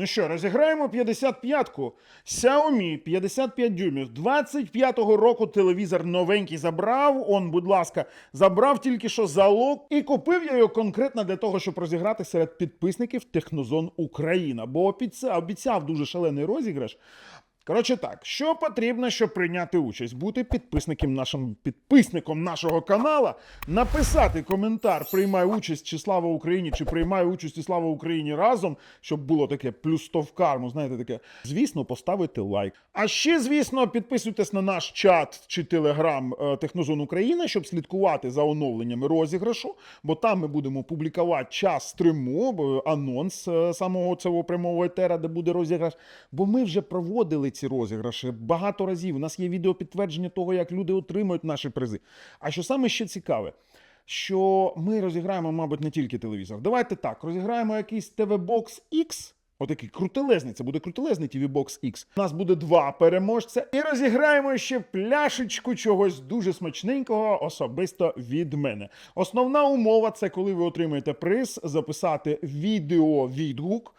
Ну що, розіграємо 55-ку. Xiaomi 55 дюймів. 25-го року телевізор новенький забрав. Он, будь ласка, забрав тільки що залог. І купив я його конкретно для того, щоб розіграти серед підписників Технозон Україна. Бо обіцяв, дуже шалений розіграш. Коротше так, що потрібно, щоб прийняти участь, бути підписником нашим підписником нашого канала, написати коментар, приймай участь чи слава Україні, чи приймай участь і слава Україні разом, щоб було таке плюс 100 в карму. Знаєте, таке. Звісно, поставити лайк. А ще, звісно, підписуйтесь на наш чат чи телеграм е, Технозон Україна, щоб слідкувати за оновленнями розіграшу, бо там ми будемо публікувати час стриму, анонс е, самого цього прямого етера, де буде розіграш. Бо ми вже проводили ці розіграші багато разів. У нас є відеопідтвердження того, як люди отримують наші призи. А що саме ще цікаве? Що ми розіграємо, мабуть, не тільки телевізор. Давайте так, розіграємо якийсь TV-Box X. Отакий крутелезний, це буде крутелезний TV Box X. У нас буде два переможця. І розіграємо ще пляшечку чогось дуже смачненького, особисто від мене. Основна умова це коли ви отримаєте приз, записати відео-відгук.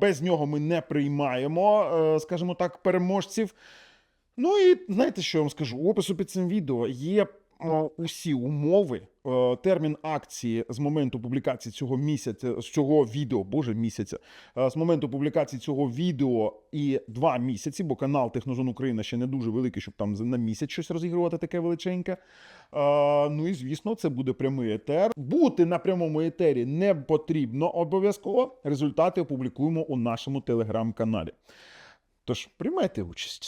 Без нього ми не приймаємо, е, скажімо так, переможців. Ну і знаєте, що я вам скажу? У опису під цим відео є усі умови. Е, Термін акції з моменту публікації цього місяця, з цього відео, боже місяця, е, з моменту публікації цього відео і два місяці, бо канал Технозон Україна ще не дуже великий, щоб там на місяць щось розігрувати таке величеньке. Е, Ну і звісно, це буде прямий етер. Бути на прямому етері не потрібно обов'язково. Результати опублікуємо у нашому телеграм-каналі. Тож приймайте участь.